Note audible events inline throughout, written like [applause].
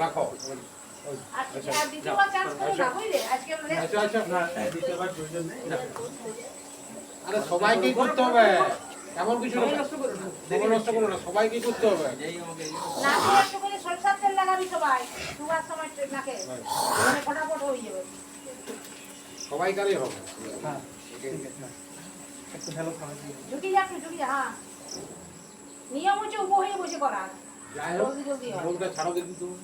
রাখো। আর আচ্ছা আচ্ছা আরে সবাইকেই করতে হবে। এমন কিছু নষ্ট করো না। সবাইকেই করতে হবে। যেই আমাকে এই নাকে একটু করে সরষার তেল লাগাবি সবাই। দুবার সময় নাকে। ফটাফট হয়ে যাবে। সবাইকারই হবে। হ্যাঁ একটু ভালো খাবার দিয়ে ঝুঁকি যা একটু ঝুঁকি যা হ্যাঁ। নিয়ম হচ্ছে উপ হয়ে বসে করা জলদি জলদি হয়। রোগটা ছাড়ো দেখি তুমি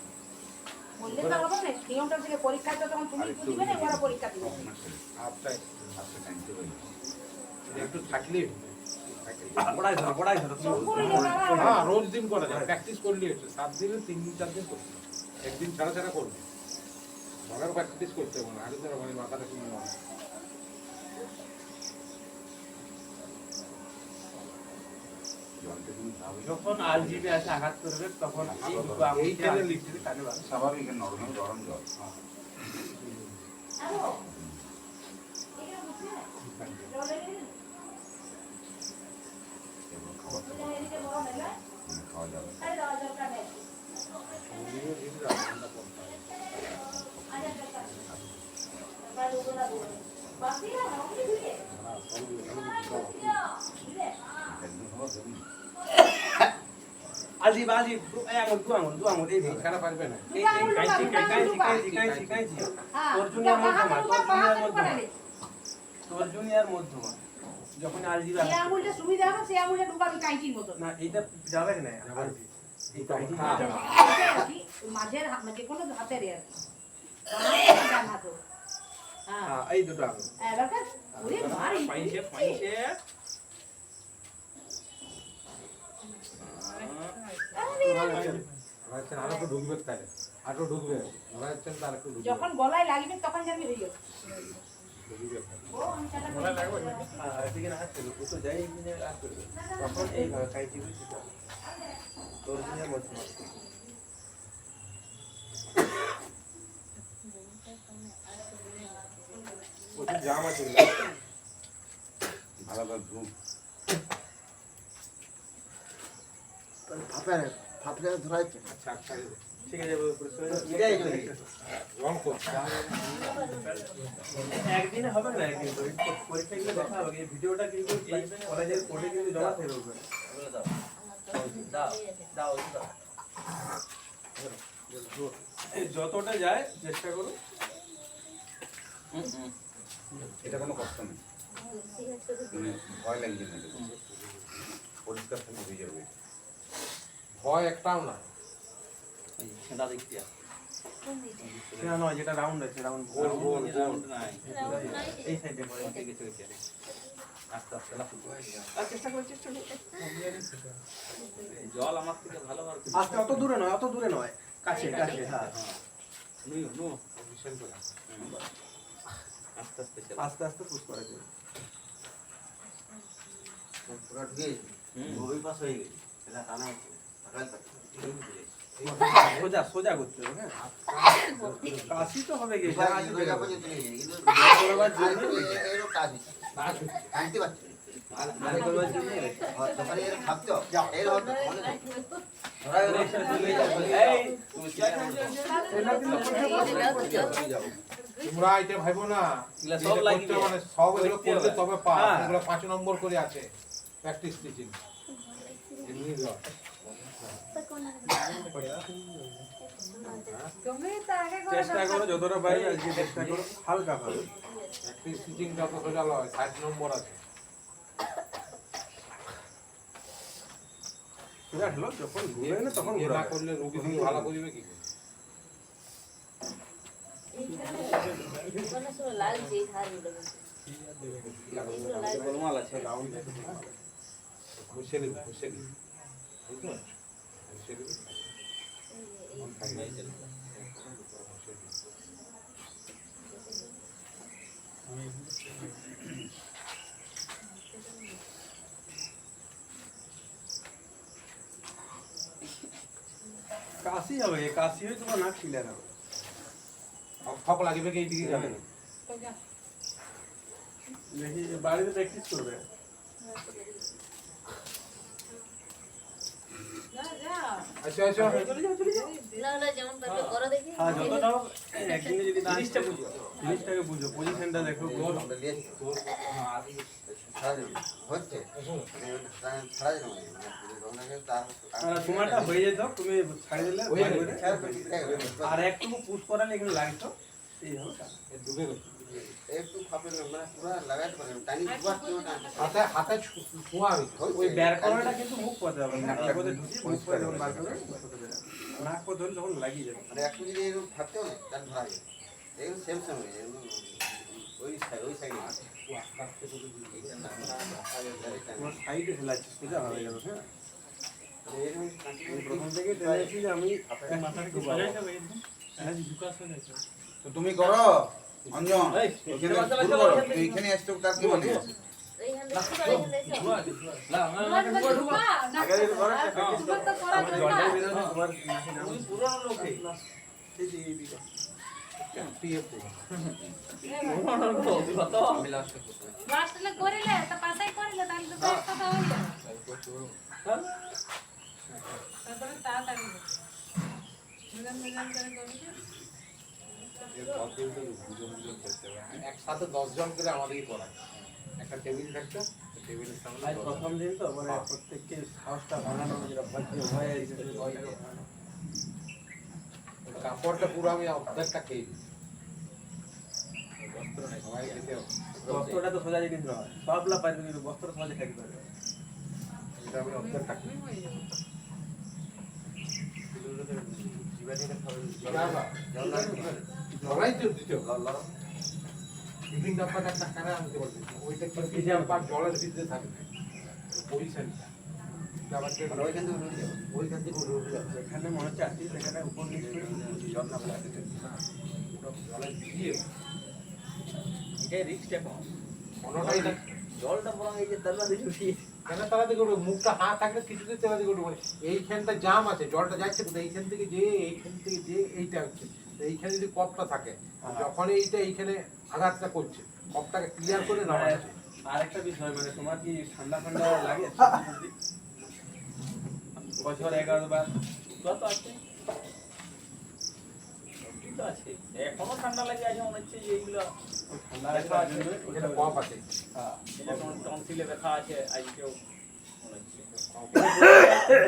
বললে তো হবে না নিয়মটা থেকে পরীক্ষা তো তখন তুমি দিবে না ওরা পরীক্ষা দিবে। আপটাই একটু থাকলে বড়াই ধরো বড়াই ধরো চোখ করে যাবে হ্যাঁ। রোজ দিন করা যায় প্র্যাকটিস করলে হচ্ছে সাত দিনে তিন দিন চার দিন করতে একদিন ছাড়া ছাড়া করবে। মনের প্র্যাকটিস করতে হবে না আগে তো মানে মাথাটা শুনে যখন আলজিবে আছে আঘাত করবে তখন এই দুটো আঙুল লিখতে কানে। স্বাভাবিক নরমাল গরম জল বুঝলি না? জল এনে দিন। এবার খাবার বুঝলে এদিকে গরম হয়ে যায়? খাওয়া যাবে আরে দাও, জলটা নে। শরীরে দিন রান্না করতে হবে। আরে জলটা নে। এবার লোকগুলা বলবে, বাকি না, ওগুলি ধুয়ে। হ্যাঁ, সব এখানে দিতে হবে। বুঝলে? একদম খাওয়া যাবে না। আজিব আজিব দু দু আঙুল দু আঙুল এই ভাবে। পারবে না। এই এই কাঁচি কাঁচি কাঁচি কাঁচি কাঁচি হ্যাঁ, তোর জুনিয়র মধ্যমা তোর জুনিয়র মধ্যমা। তোর জুনিয়র মধ্যমা যখন আলজিবে যে আঙুলটা সুবিধা হবে সেই আঙুলটা ঢুকাবি কাঁচির মতন। না এটা যাবে না আবার এই হ্যাঁ। যাবে মাঝের হাত- যে কোনো হাতের আর। হ্যাঁ। হ্যাঁ এই দুটো আঙুল। এবার কাজ ওরে মারি পাইছে পাইছে আরও একটু ঢুকবে তাহলে আরও ঢুকবে হচ্ছে তার একটু ঢুকবে যখন গলায় লাগবে তখন জানবি যাবে ঢুকবে ও আমি চাটা আচ্ছা আচ্ছা ঠিক আছে এটাই রং করছে একদিনে হবে না একদিন? পরীক্ষা গুলো দেখা হবে। এই ভিডিওটা কিন্তু কলেজের কোর্টে কিন্তু জমা থাকবে ওখানে এই যতটা যায় চেষ্টা করো এটা কোনো কষ্ট নেই। মানে ভয় লাগছে না পরিষ্কার থেকে হয়ে যাবে। ভয় একটাও না। না নয় যেটা রাউন্ড আছে রাউন্ড গোল গোল গোল এই সাইডে করে আর চেষ্টা করো চেষ্টা জল আমার থেকে ভালো আর আস্তে অত দূরে নয় অত দূরে নয়। কাছে কাছে হ্যাঁ। ভীষণ করে। আস্তে আস্তে আস্তে আস্তে পুশ করে দিও। সোজা সোজা করতে হবে হ্যাঁ? কাশি তো হবে তোমরা এটা ভাইবো না সব মানে সব এগুলো করতে করলে তবে হ্যাঁ। পাঁচ নম্বর করে আছে। প্র্যাকটিস টিচিং এমনি করে চেষ্টা করো যতটা পারি আজকে চেষ্টা করো হালকা ভাবে প্র্যাকটিস টিচিংটা তো সোজা লয় ষাট নম্বর আছে সোজা ঢেলো যখন ঘুরে না তখন ইয়ে করলে রুগী তুমি ভালো করিবে কি করে? গোলমাল আছে বুঝতে পারছ ঘষে নিবে কাশি হবে কাশি হয়ে তোমার নাক হবে ঠক ঠক লাগিবে কি এইদিকে যাবে দেখি বাড়িতে প্র্যাকটিস করবে? আচ্ছা আচ্ছা না না যেমন পারবে করো দেখি। হ্যাঁ যতটা হোক একদিনে যদি না জিনিসটা বুঝো জিনিসটাকে বুঝো। পজিশনটা দেখো গোল। ছাড়া যাবে। হচ্ছে। সময়টা হয়ে যেত তুমি ছাড়ে দিলে হয়ে। আর একটু পুশ করালে এখানে লাগতো এই হবে। ডুবে গেছে। একটু খাপে না, মানে পুরো লাগাতে পারে না। টানি দুবার তিনবার টানতে হবে। হাতে হাতে ছোঁয়া হয়েছে ওই বের করাটা কিন্তু মুখ পথে হবে না নাক পথে মুখ পথে যখন বার করবে মুখ পথে বের হবে। নাক পথে ধরলে তখন লাগিয়ে যাবে মানে একটু যদি এরকম থাকতেও না, তাহলে ধরা যাবে। এগুলো সেম সেম হয়ে যায়। ওই সাইড ওই সাইডে আছে। আস্তে আস্তে করে দিবি। না, না। সাইডে ফেলা সোজা হয়ে যাবে হ্যাঁ মানে এরকম continue আমি প্রথম থেকে আমি মাথাটা কি তো তুমি করো অঞ্জন এইখানে আসছো তার কি মানে তাড়াতাড়ি একসাথে দশজন করে আমাদেরই করায় একটা টেবিল থাকতো টেবিলের সামনে প্রথম দিন তো মানে প্রত্যেককে বানানো যেটা। কাপড়টা পুরো আমি অর্ধেকটা খেয়ে দিই হবে। বস্ত্রটা তো সোজা জিনিস নয় সবলা পারবে কিন্তু বস্ত্র সহজে খাইতে পারবে এটা আমি অর্ধেকটা খেয়ে দিই। না, না, লড়াই তো দিতে হবে। টিফিন ডাব্বাটা একটা কানে আনতে বলবে ওইটা কিন্তু পার জলের ভিতরে থাকবে পজিশনটা যে মানে মনে হচ্ছে আসছি সেখানে উপর নিচ করে জল না ভিজিয়ে এটাই রিস্কটা কম জলটা বরং এই যে তালা দিয়ে তারা দিকে উঠবে মুখটা হাঁ থাকলে কিছুতে তারা দিকে উঠবে। এইখানটা জাম আছে জলটা যাচ্ছে কোথায়? এইখান থেকে যে এইখান থেকে যে এইটা হচ্ছে। এইখানে যদি কপটা থাকে যখন এইটা এইখানে আঘাতটা করছে কপটাকে ক্লিয়ার করে না মানে আরেকটা বিষয় মানে তোমার কি ঠান্ডা ঠান্ডা লাগে? [laughs] বছর এগারো বার তো আছে। তো আছে। এখনও ঠান্ডা লাগে আছে মনে হচ্ছে যে এইগুলো ঠান্ডা ওখানে আছে। হ্যাঁ। এটা তোমার টনসিলে ব্যথা আছে আজকেও মনে হচ্ছে।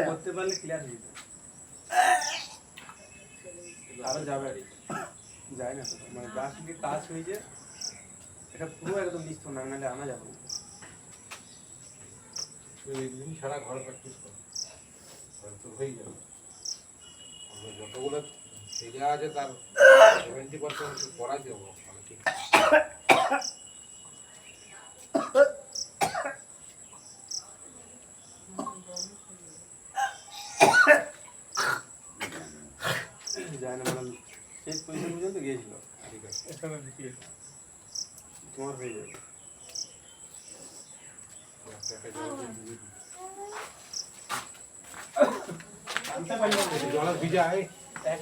করতে পারলে ক্লিয়ার হয়ে যেত আরও যাবে আর যায় না তো। মানে যা সঙ্গে কাজ হয়েছে এটা পুরো একদম নিচ না নাহলে আনা যাবে না। সারা ঘরে প্র্যাকটিস কর। হয়ে যাবে। যতগুলো সেজা আছে তার সেভেন্টি পার্সেন্ট করাই দেবো মানে ঠিক যায় না শেষ পজিশন পর্যন্ত গিয়েছিল। ঠিক আছে। তোমার হয়ে যাবে। একটু যাচ্ছি জলে ভিজা করে।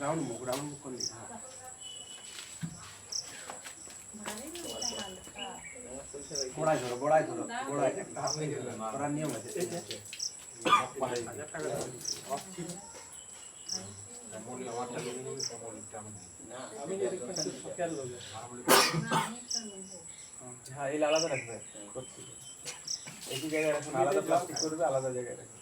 রাউন্ড মুখ রাউন্ড মুখ করলি হ্যাঁ এই হ্যাঁ এই আলাদা রাখবে। একই জায়গায় রাখুন আলাদা প্লাস্টিক করবে আলাদা জায়গায় রাখবে।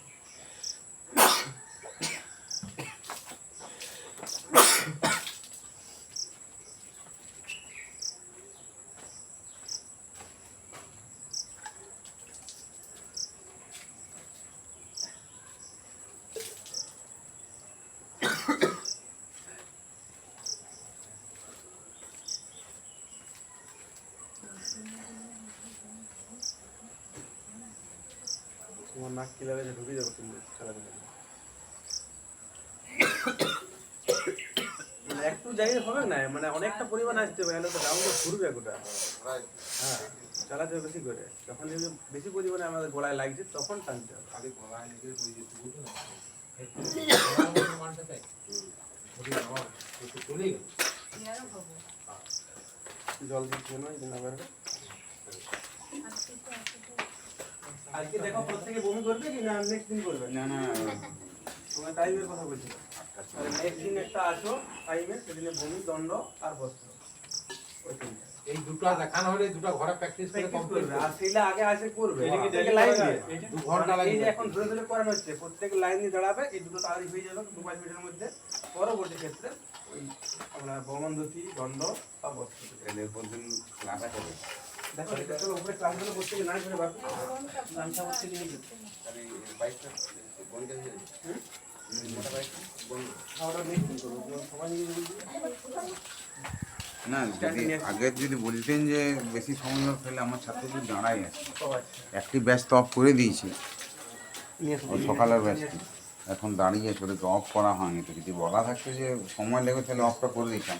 তোমার নাক কি লাগে ঢুকে যাবে কিন্তু খেলাধুলা মানে একটু জায়গায় হবে না মানে অনেকটা পরিমাণ আসতে হবে তো রাউন্ডে ঘুরবে গোটা। হ্যাঁ চালাতে হবে বেশি করে। যখন দেখবে বেশি পরিমাণে আমাদের গোড়ায় লাগছে তখন টানতে হবে। খালি গলায় লেগে গেল [laughs] জল দিচ্ছি না এই দিন আবার আজকে দেখো প্রত্যেকে বমি করবে কি না নেক্সট দিন করবে? না না। তোমার টাইমের কথা বলছি। নেক্সট দিন একটা আসো টাইমে সেদিনে বমি দণ্ড আর বস্ত্র। ওই তিনটা। এই দুটো দেখানো হলে দুটো ঘরে প্র্যাকটিস করে কমপ্লিট করবে। আর সেইটা আগে আসে করবে। এটা কি প্রত্যেকে লাইন দিয়ে। দু ঘণ্টা মানে এই যে এখন ধরে ধরে করানো হচ্ছে প্রত্যেক লাইন দিয়ে দাঁড়াবে এই দুটো তাড়াতাড়ি হয়ে যাবে দু পাঁচ মিনিটের মধ্যে পরবর্তী ক্ষেত্রে ওই আপনার বমনদতি দণ্ড বা বস্ত্র। এদের প্রতিদিন ক্লাস করবে না, যদি আগে যদি বলতেন যে বেশি সময় তাহলে আমার ছাত্রদের দাঁড়াই আছে। একটি ব্যাচ তো অফ করে দিয়েছি। সকালের ব্যাচটি এখন দাঁড়িয়ে আছে, ওদেরকে অফ করা হয়নি। তো যদি বলা থাকতো যে সময় লেগে তাহলে অফটা করে দিতাম।